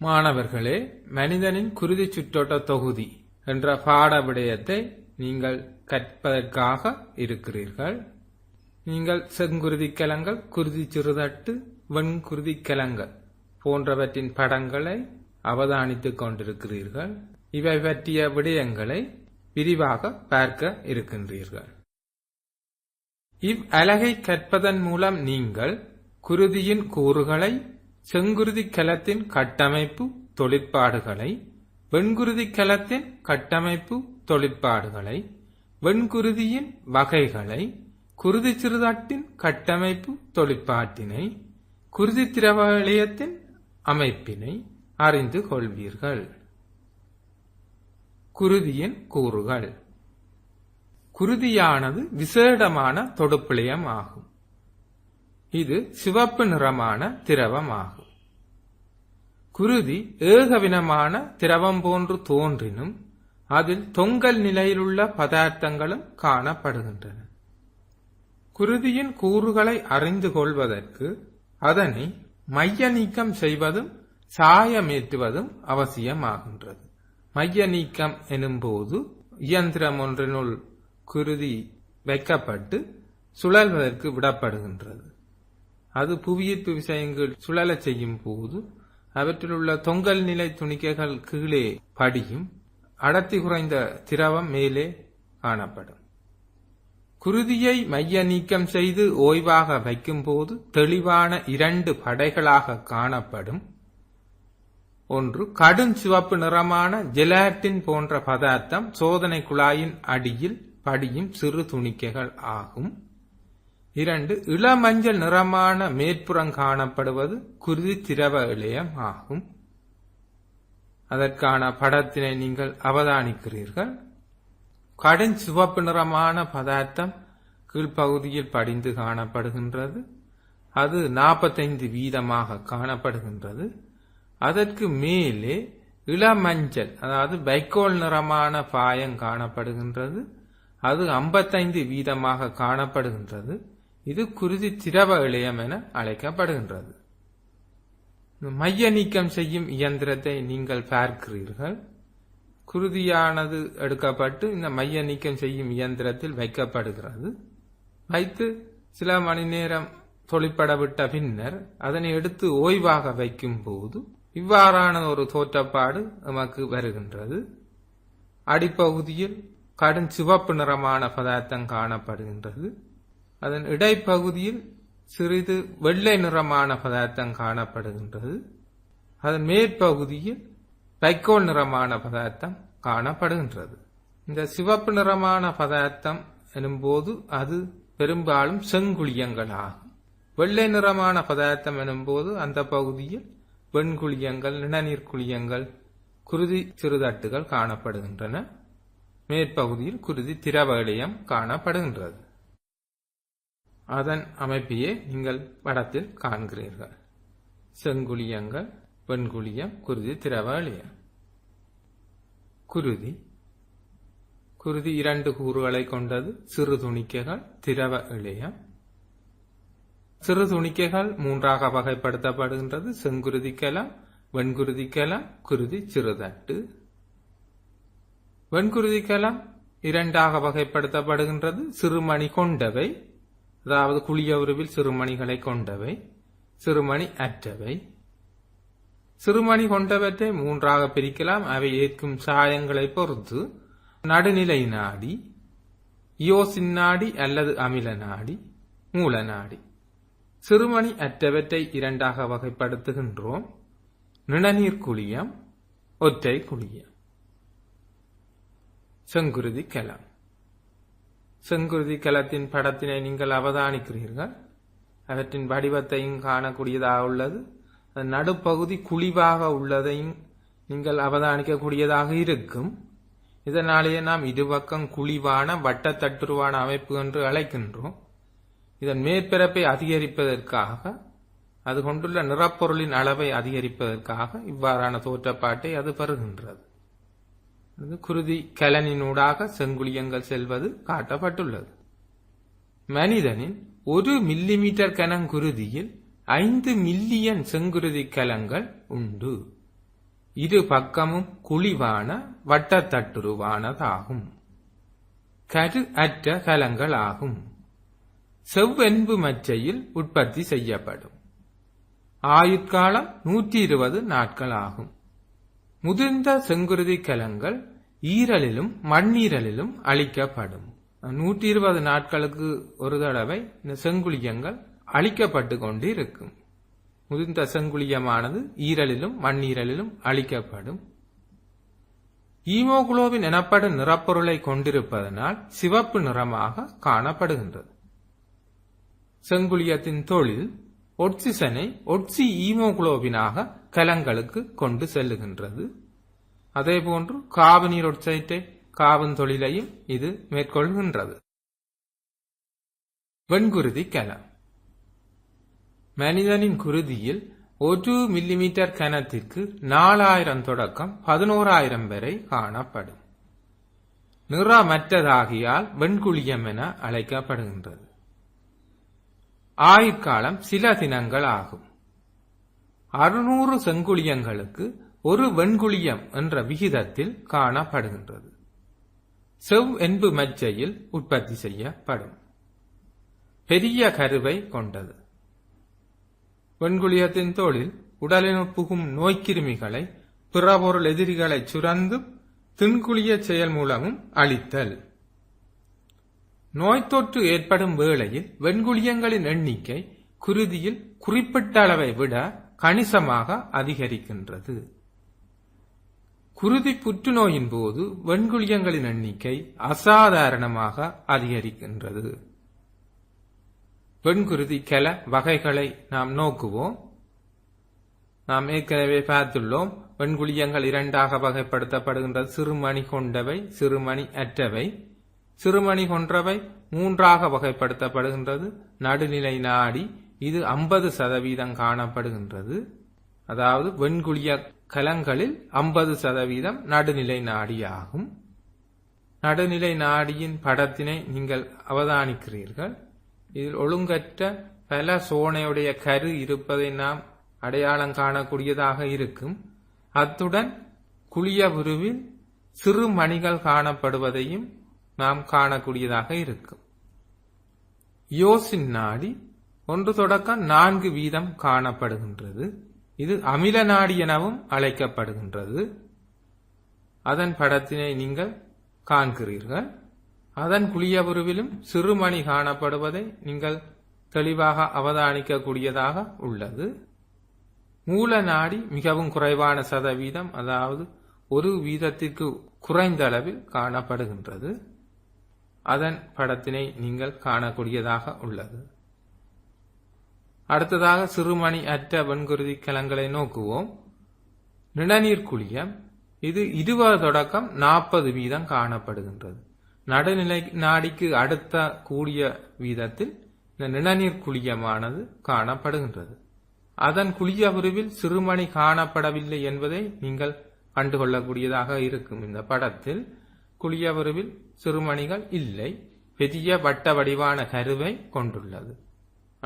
மாணவர்களே மனிதனின் குருதி சுற்றோட்ட தொகுதி என்ற பாட விடயத்தை நீங்கள் கற்பதற்காக இருக்கிறீர்கள். நீங்கள் செங்குருதி கலங்கள் குருதி சிறுதட்டு வெண்குருதி கலங்கள் போன்றவற்றின் படங்களை அவதானித்துக் கொண்டிருக்கிறீர்கள். இவை பற்றிய விடயங்களை விரிவாக பார்க்க இருக்கின்றீர்கள். இவ் அலகை கற்பதன் மூலம் நீங்கள் குருதியின் கூறுகளை செங்குருதி கலத்தின் கட்டமைப்பு தொழிற்பாடுகளை வெண்குருதி கலத்தின் கட்டமைப்பு தொழிற்பாடுகளை வெண்குருதியின் வகைகளை குருதி சிறுதாட்டின் கட்டமைப்பு தொழிற்பாட்டினை குருதி திரவ இழையத்தின் அமைப்பினை அறிந்து கொள்வீர்கள். குருதியின் கூறுகள். குருதியானது விசேடமான தொடுப்பிளையம் ஆகும். இது சிவப்பு நிறமான திரவம் ஆகும் குருதி ஏகவினமான திரவம் போன்று தோன்றினும் அதில் தொங்கல் நிலையிலுள்ள பதார்த்தங்களும் காணப்படுகின்றன. குருதியின் கூறுகளை அறிந்து கொள்வதற்கு அதனை மைய நீக்கம் செய்வதும் சாயமேற்றுவதும் அவசியமாகின்றது. மைய நீக்கம் எனும்போது இயந்திரம் ஒன்றினுள் குருதி வைக்கப்பட்டு சுழல்வதற்கு விடப்படுகின்றது. அது புவியீர்ப்பு விசையங்கள் சுழலச் செய்யும் போது அவற்றிலுள்ள தொங்கல் நிலை துணிக்கைகள் கீழே படியும். அடர்த்தி குறைந்த திரவம் மேலே காணப்படும். குருதியை மைய நீக்கம் செய்து ஓய்வாக வைக்கும்போது தெளிவான இரண்டு படைகளாக காணப்படும். ஒன்று கடும் சிவப்பு நிறமான ஜெலாட்டின் போன்ற பதார்த்தம் சோதனை குழாயின் அடியில் படியும் சிறு துணிக்கைகள் ஆகும். இரண்டு இளமஞ்சள் நிறமான மேற்புறம் காணப்படுவது குருதி திரவ இழையம் ஆகும். அதற்கான படத்தினை நீங்கள் அவதானிக்கிறீர்கள். கடும் சிவப்பு நிறமான பதார்த்தம் கீழ்ப்பகுதியில் படிந்து காணப்படுகின்றது. அது நாற்பத்தைந்து வீதமாக காணப்படுகின்றது. அதற்கு மேலே இளமஞ்சள் அதாவது பைக்கோல் நிறமான பாயம் காணப்படுகின்றது. அது ஐம்பத்தைந்து வீதமாக காணப்படுகின்றது. இது குருதி திரவ இழையம் என அழைக்கப்படுகின்றது. மைய நீக்கம் செய்யும் இயந்திரத்தை நீங்கள் பார்க்கிறீர்கள். குருதியானது எடுக்கப்பட்டு இந்த மைய நீக்கம் செய்யும் இயந்திரத்தில் வைக்கப்படுகிறது. வைத்து சில மணி நேரம் தொழிற்பட விட்ட பின்னர் அதனை எடுத்து ஓய்வாக வைக்கும் போது இவ்வாறான ஒரு தோற்றப்பாடு நமக்கு வருகின்றது. அடிப்பகுதியில் கடும் சிவப்பு நிறமான பதார்த்தம் காணப்படுகின்றது. அதன் இடைப்பகுதியில் சிறிது வெள்ளை நிறமான பதார்த்தம் காணப்படுகின்றது. அதன் மேற்பகுதியில் பைக்கோல் நிறமான பதார்த்தம் காணப்படுகின்றது. இந்த சிவப்பு நிறமான பதார்த்தம் எனும்போது அது பெரும்பாலும் செங்குளியங்கள் ஆகும் வெள்ளை நிறமான பதார்த்தம் எனும்போது அந்த பகுதியில் வெண்குளியங்கள் நிணநீர் குளியங்கள் குருதி சிறுதட்டுகள் காணப்படுகின்றன. மேற்பகுதியில் குருதி திரவ காணப்படுகின்றது. அதன் அமைப்பையே நீங்கள் படத்தில் காண்கிறீர்கள். செங்குழியங்கள் வெண்குளியம் குருதி திரவாளியம். குருதி. குருதி இரண்டு கூறுகளை கொண்டது. சிறு துணிக்கைகள் திரவ இழையம். சிறு துணிக்கைகள் மூன்றாக வகைப்படுத்தப்படுகின்றது. செங்குருதி கலம் குருதி சிறுதட்டு. வெண்குருதி இரண்டாக வகைப்படுத்தப்படுகின்றது. சிறுமணி கொண்டவை. அதாவது குளிய உருவில் சிறுமணிகளை கொண்டவை சிறுமணி அற்றவை. சிறுமணி கொண்டவற்றை மூன்றாக பிரிக்கலாம். அவை ஏற்கும் சாயங்களை பொறுத்து. நடுநிலை நாடி இயோசின் நாடி அல்லது அமில நாடி மூல நாடி. சிறுமணி அற்றவற்றை இரண்டாக வகைப்படுத்துகின்றோம். நிணநீர் குளியம் ஒற்றை குளியம். செங்குருதி கலம் செங்குருதி கலத்தின் படத்தினை நீங்கள் அவதானிக்கிறீர்கள். அவற்றின் வடிவத்தையும் காணக்கூடியதாக உள்ளது. நடுப்பகுதி குழிவாக உள்ளதையும் நீங்கள் அவதானிக்கக்கூடியதாக இருக்கும். இதனாலேயே நாம் இருபக்கம் குழிவான வட்டத்தட்டுருவான அமைப்பு என்று அழைக்கின்றோம். இதன் மேற்பரப்பை அதிகரிப்பதற்காக அது கொண்டுள்ள நிறப்பொருளின் அளவை அதிகரிப்பதற்காக இவ்வாறான தோற்றப்பாட்டை அது பெறுகின்றது குருதி கலனினூடாக செங்குளியங்கள் செல்வது காட்டப்பட்டுள்ளது. மனிதனின் ஒரு மில்லிமீட்டர் கனங்குருதியில் ஐந்து மில்லியன் செங்குருதி கலங்கள் உண்டு. இரு பக்கமும் குழிவான வட்டத்தட்டுருவானதாகும். கரு அற்ற கலங்களாகும். செவ்வென்பு மச்சையில் உற்பத்தி செய்யப்படும். ஆயுட்காலம் நூற்றி இருபது நாட்கள் ஆகும் முதிர்ந்த செங்குருதி கலங்கள் ஈரலிலும் மண்ணீரலிலும் அழிக்கப்படும். நூற்றி இருபது நாட்களுக்கு ஒரு தடவை இந்த செங்குளியங்கள் அழிக்கப்பட்டு கொண்டு இருக்கும் முதிர்ந்த செங்குளியமானது ஈரலிலும் மண்ணீரலிலும் அழிக்கப்படும். ஈமோகுளோவின் எனப்படும் நிறப்பொருளை கொண்டிருப்பதனால் சிவப்பு நிறமாக காணப்படுகின்றது. செங்குளியத்தின் தொழில் ஒட்சிசனை ஒட்சி ஈமோகுளோபினாக கலங்களுக்கு கொண்டு செல்லுகின்றது. அதேபோன்று காபனீர் ஒட்சைட்டை காவன் தொழிலையும் இது மேற்கொள்கின்றது. வெண்குருதி கலம். மனிதனின் குருதியில் ஒரு மில்லிமீட்டர் கனத்திற்கு நாலாயிரம் தொடக்கம் பதினோராயிரம் வரை காணப்படும். நிறமற்றதாகியால் வெண்குளியம் என அழைக்கப்படுகின்றது. ஆயுட்காலம் சில தினங்கள் ஆகும். அறுநூறு செங்குளியங்களுக்கு ஒரு வெண்குளியம் என்ற விகிதத்தில் காணப்படுகின்றது. செவ் என்பு மஜ்ஜையில் உற்பத்தி செய்யப்படும். பெரிய கருவை கொண்டது. வெண்குளியத்தின் தோளில் உடலினுள் புகும் நோய்க்கிருமிகளை பிறபொருள் எதிரிகளை சுரந்து தின்குளிய செயல் மூலமும் அழித்தல். நோய் தொற்று ஏற்படும் வேளையில் வெண்குளியங்களின் எண்ணிக்கை குருதியில் குறிப்பிட்ட அளவை விட கணிசமாக அதிகரிக்கின்றது. குருதி புற்றுநோயின் போது வெண்குளியங்களின் எண்ணிக்கை அசாதாரணமாக அதிகரிக்கின்றது. வெண்குருதி கெல வகைகளை நாம் நோக்குவோம். நாம் ஏற்கனவே பார்த்துள்ளோம் வெண்குளியங்கள் இரண்டாக வகைப்படுத்தப்படுகின்றது. சிறுமணி கொண்டவை சிறுமணி அற்றவை. சிறுமணி கொன்றவை மூன்றாக வகைப்படுத்தப்படுகின்றது. நடுநிலை நாடி இது ஐம்பது சதவீதம் காணப்படுகின்றது. அதாவது வெண்குளிய கலங்களில் ஐம்பது சதவீதம் நடுநிலை நாடியாகும். நடுநிலை நாடியின் படத்தினை நீங்கள் அவதானிக்கிறீர்கள். இதில் ஒழுங்கற்ற பல சோனையுடைய கரு இருப்பதை நாம் அடையாளம் காணக்கூடியதாக இருக்கும். அத்துடன் குளிய உருவில் சிறு மணிகள் காணப்படுவதையும் நாம் காணக்கூடியதாக இருக்கும். யோசின் நாடி ஒன்று தொடக்கம் நான்கு வீதம் காணப்படுகின்றது. இது அமில நாடி எனவும் அழைக்கப்படுகின்றது. அதன் படத்தினை நீங்கள் காண்கிறீர்கள். அதன் குளியபுருவிலும் சிறுமணி காணப்படுவதை நீங்கள் தெளிவாக அவதானிக்கக்கூடியதாக உள்ளது. மூல நாடி மிகவும் குறைவான சதவீதம் அதாவது ஒரு வீதத்திற்கு குறைந்த அளவில் காணப்படுகின்றது. அதன் படத்தினை நீங்கள் காணக்கூடியதாக உள்ளது. அடுத்ததாக சிறுமணி அற்ற வெண்குருதி கலங்களை நோக்குவோம். நிணநீர் குழியம் இது இருபது தொடக்கம் நாற்பது வீதம் காணப்படுகின்றது. நடுநிலை நாடிக்கு அடுத்த கூடிய வீதத்தில் இந்த நிணநீர் குழியமானது காணப்படுகின்றது. அதன் குழிய உருவில் சிறுமணி காணப்படவில்லை என்பதை நீங்கள் கண்டுகொள்ளக்கூடியதாக இருக்கும் இந்த படத்தில். குளிய சிறுமணிகள் இல்லை. பெரிய வட்ட வடிவான கருவை கொண்டுள்ளது.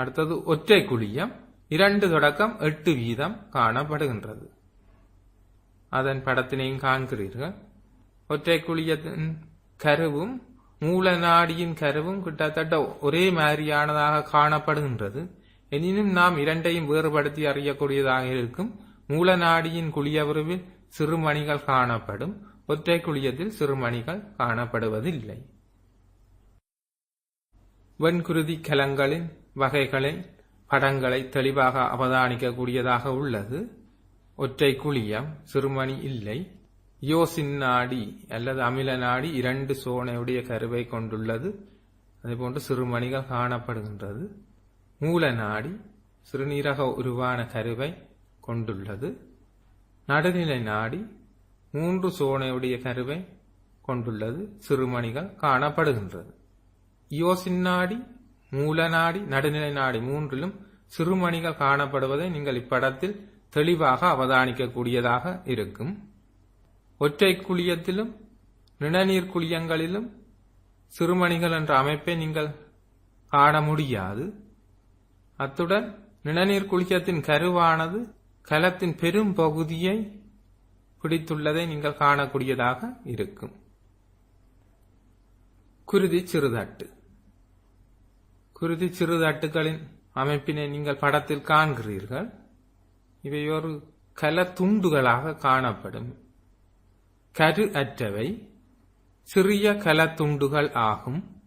அடுத்தது ஒற்றை குழியம் இரண்டு தொடக்கம் எட்டு வீதம் காணப்படுகின்றது. அதன் படத்தினையும் காண்கிறீர்கள். ஒற்றை குழியத்தின் கருவும் மூல நாடியின் கருவும் கிட்டத்தட்ட ஒரே மாதிரியானதாக காணப்படுகின்றது. எனினும் நாம் இரண்டையும் வேறுபடுத்தி அறியக்கூடியதாக இருக்கும். மூல நாடியின் குழியவருவில் சிறுமணிகள் காணப்படும். ஒற்றை குழியத்தில் சிறுமணிகள் காணப்படுவதில்லை. வெண்குருதி கலங்களின் வகைகளின் படங்களை தெளிவாக அவதானிக்கக்கூடியதாக உள்ளது. ஒற்றை குழியம் சிறுமணி இல்லை. யோசின் நாடி அல்லது அமில நாடி இரண்டு சோனையுடைய கருவை கொண்டுள்ளது. அதேபோன்று சிறுமணிகள் காணப்படுகின்றது. மூல நாடி சிறுநீரக உருவான கருவை கொண்டுள்ளது. நடுநிலை நாடி மூன்று சோனையுடைய கருவை கொண்டுள்ளது. சிறுமணிகள் காணப்படுகின்றது. யோசின் நாடி மூல நாடி நடுநிலை நாடி மூன்றிலும் சிறுமணிகள் காணப்படுவதை நீங்கள் இப்படத்தில் தெளிவாக அவதானிக்கக்கூடியதாக இருக்கும். ஒற்றை குழியத்திலும் நிணநீர் குழியங்களிலும் சிறுமணிகள் என்ற அமைப்பை நீங்கள் காண முடியாது. அத்துடன் நிணநீர் குழியத்தின் கருவானது கலத்தின் பெரும் பகுதியை பிடித்துள்ளதை நீங்கள் காணக்கூடியதாக இருக்கும். குருதி சிறுதட்டு. குருதி சிறுதட்டுகளின் அமைப்பினை நீங்கள் படத்தில் காண்கிறீர்கள். இவை ஒரு கல துண்டுகளாக காணப்படும். கரு அற்றவை சிறிய கலத்துண்டுகள் ஆகும்.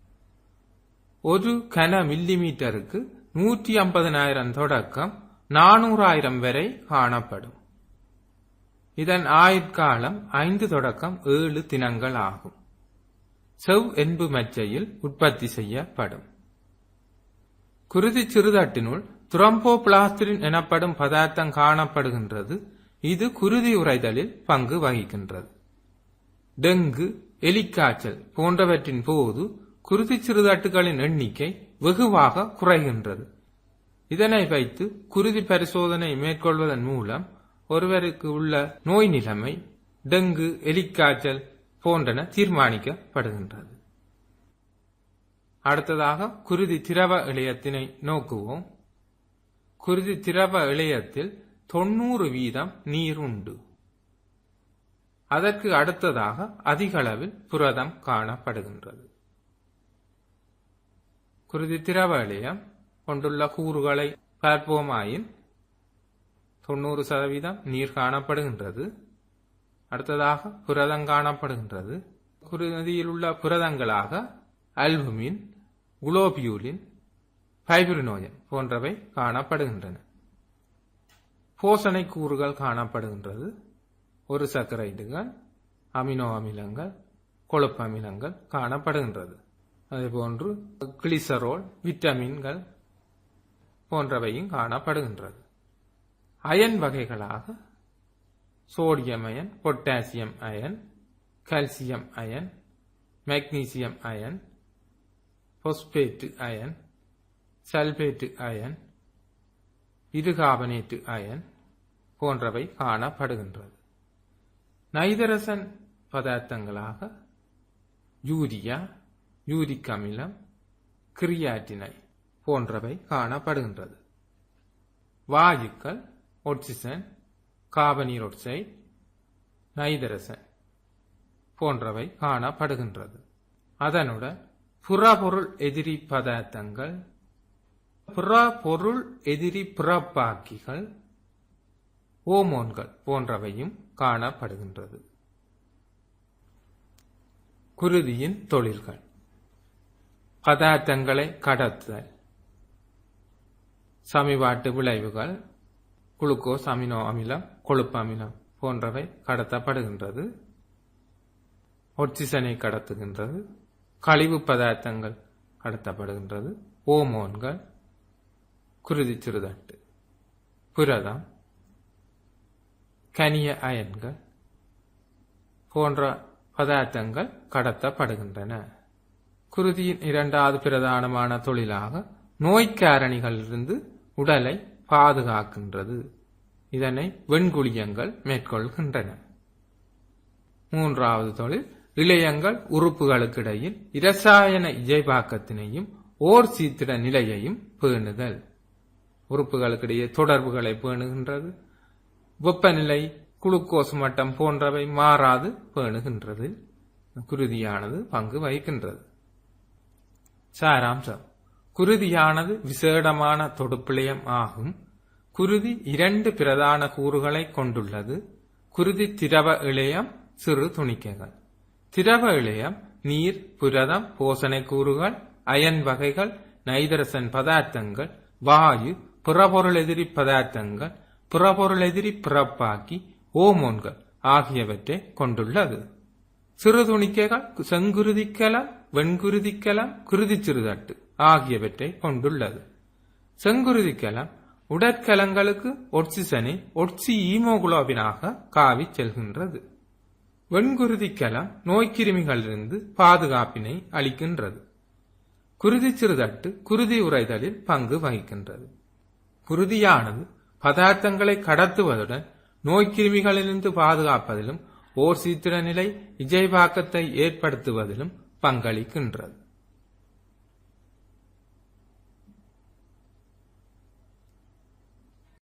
ஒரு கன மில்லிமீட்டருக்கு நூற்றி ஐம்பதனாயிரம் தொடக்கம் நானூறாயிரம் வரை காணப்படும். இதன் ஆயுட்காலம் ஐந்து தொடக்கம் ஏழு தினங்கள் ஆகும். செவ் என்பு மச்சையில் உற்பத்தி செய்யப்படும். குருதி சிறுதட்டினுள் துரம்போபிளாஸ்டிரின் எனப்படும் பதார்த்தம் காணப்படுகின்றது. இது குருதி உறைதலில் பங்கு வகிக்கின்றது. டெங்கு எலிக்காய்ச்சல் போன்றவற்றின் போது குருதி சிறுதட்டுகளின் எண்ணிக்கை வெகுவாக குறைகின்றது. இதனை வைத்து குருதி பரிசோதனை மேற்கொள்வதன் மூலம் ஒருவருக்கு உள்ள நோய் நிலைமை டெங்கு எலிக்காய்ச்சல் போன்றன தீர்மானிக்கப்படுகின்றது. அடுத்ததாக குருதி திரவ இழையத்தினை நோக்குவோம். குருதி திரவ இழையத்தில் தொண்ணூறு வீதம் நீர் உண்டு. அதற்கு அடுத்ததாக அதிகளவில் புரதம் காணப்படுகின்றது. குருதி திரவ இழையம் கொண்டுள்ள கூறுகளை பார்ப்போமாயின் தொண்ணூறு சதவீதம் நீர் காணப்படுகின்றது. அடுத்ததாக புரதம் காணப்படுகின்றது. குருதியில் உள்ள புரதங்களாக அல்புமின் குளோபியூலின் ஃபைப்ரினோஜன் போன்றவை காணப்படுகின்றன. போசனை கூறுகள் காணப்படுகின்றது. ஒரு சர்க்கரைடுகள் அமினோ அமிலங்கள் கொழுப்பு அமிலங்கள் காணப்படுகின்றது. அதேபோன்று கிளிசரோல் விட்டமின்கள் போன்றவையும் காணப்படுகின்றது. அயன் வகைகளாக sodium ion potassium ion calcium ion magnesium ion phosphate ion sulphate ion இருகாபனேட்டு அயன் போன்றவை காணப்படுகின்றது. நைதரசன் பதார்த்தங்களாக யூரியா யூரிக் அமிலம் கிரியாட்டினை போன்றவை காணப்படுகின்றது. வாயுக்கள் ஒட்சிசன் காபனீர் ஒட்சைட் நைதரசன் போன்றவை காணப்படுகின்றது. அதனுடன் புறபொருள் எதிரி பதார்த்தங்கள் புறபொருள் எதிரி புறப்பாக்கிகள் ஓமோன்கள் போன்றவையும் காணப்படுகின்றது. குருதியின் தொழில்கள். பதார்த்தங்களை கடத்துதல். சமிபாட்டு விளைவுகள் குளுக்கோஸ் அமினோ அமிலம் கொழுப்பு அமிலம் போன்றவை கடத்தப்படுகின்றது. ஒட்சிசனை கடத்துகின்றது. கழிவு பதார்த்தங்கள் கடத்தப்படுகின்றது. ஓமோன்கள் குருதி சிறுதட்டு புரதம் கனிய அயன்கள் போன்ற பதார்த்தங்கள் கடத்தப்படுகின்றன. குருதியின் இரண்டாவது பிரதானமான தொழிலாக நோய்க்காரணிகளிலிருந்து உடலை பாதுகாக்கின்றது. இதனை வெண்குளியங்கள் மேற்கொள்கின்றன. மூன்றாவது தொழில் இழையங்கள் உறுப்புகளுக்கிடையில் இரசாயன இயைபாக்கத்தினையும் ஓர் சீத்திர நிலையையும் பேணுதல். உறுப்புகளுக்கிடையே தொடர்புகளை பேணுகின்றது. வெப்பநிலை குளுக்கோஸ் மட்டம் போன்றவை மாறாது பேணுகின்றது. குருதியானது பங்கு வகிக்கின்றது. சாராம்சம். குருதியானது விசேடமான தொடுப்பிழையம் ஆகும். குருதி இரண்டு பிரதான கூறுகளை கொண்டுள்ளது. குருதி திரவ இளையம் சிறு துணிக்கைகள். திரவ இழையம் நீர் புரதம் போசனை கூறுகள் அயன் வகைகள் நைதரசன் பதார்த்தங்கள் வாயு புறபொருள் எதிரி பதார்த்தங்கள் புறபொருள் எதிரி பிறப்பாக்கி ஓமோன்கள் ஆகியவற்றை கொண்டுள்ளது. சிறு துணிக்கைகள் செங்குருதிக்கலம் வெண்குருதிக்கலம் குருதி சிறுதட்டு ஆகியவற்றை கொண்டுள்ளது. செங்குருதிக்கலம் உடற்கலங்களுக்கு ஒட்சிசனை ஒட்சி ஈமோகுளோபினாக காவி செல்கின்றது. வெண்குருதிக்கலம் நோய்க்கிருமிகளிலிருந்து பாதுகாப்பினை அளிக்கின்றது. குருதி சிறுதட்டு குருதி உறைதலில் பங்கு வகிக்கின்றது. குருதியானது பதார்த்தங்களை கடத்துவதுடன் நோய்க்கிருமிகளிலிருந்து பாதுகாப்பதிலும் ஓர் சீத்திர நிலை இஜைபாக்கத்தை ஏற்படுத்துவதிலும் பங்களிக்கின்றது.